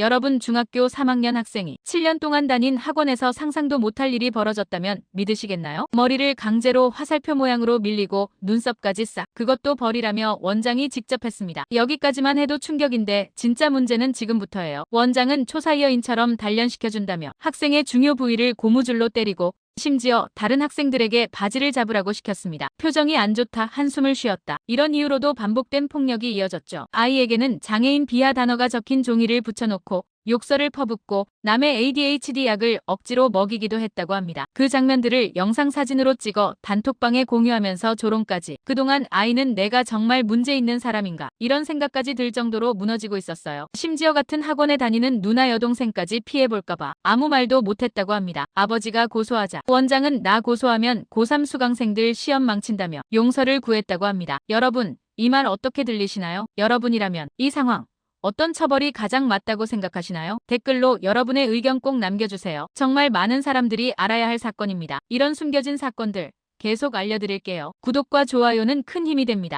여러분 중학교 3학년 학생이 7년 동안 다닌 학원에서 상상도 못할 일이 벌어졌다면 믿으시겠나요? 머리를 강제로 화살표 모양으로 밀리고 눈썹까지 싹 그것도 벌이라며 원장이 직접 했습니다. 여기까지만 해도 충격인데 진짜 문제는 지금부터예요. 원장은 초사이어인처럼 단련시켜준다며 학생의 중요 부위를 고무줄로 때리고 심지어 다른 학생들에게 바지를 잡으라고 시켰습니다. 표정이 안 좋다 한숨을 쉬었다. 이런 이유로도 반복된 폭력이 이어졌죠. 아이에게는 장애인 비하 단어가 적힌 종이를 붙여놓고 욕설을 퍼붓고 남의 ADHD 약을 억지로 먹이기도 했다고 합니다. 그 장면들을 영상 사진으로 찍어 단톡방에 공유하면서 조롱까지. 그동안 아이는 내가 정말 문제 있는 사람인가 이런 생각까지 들 정도로 무너지고 있었어요. 심지어 같은 학원에 다니는 누나 여동생까지 피해볼까봐 아무 말도 못했다고 합니다. 아버지가 고소하자 원장은 나 고소하면 고3 수강생들 시험 망친다며 용서를 구했다고 합니다. 여러분 이 말 어떻게 들리시나요? 여러분이라면 이 상황 어떤 처벌이 가장 맞다고 생각하시나요? 댓글로 여러분의 의견 꼭 남겨주세요. 정말 많은 사람들이 알아야 할 사건입니다. 이런 숨겨진 사건들 계속 알려드릴게요. 구독과 좋아요는 큰 힘이 됩니다.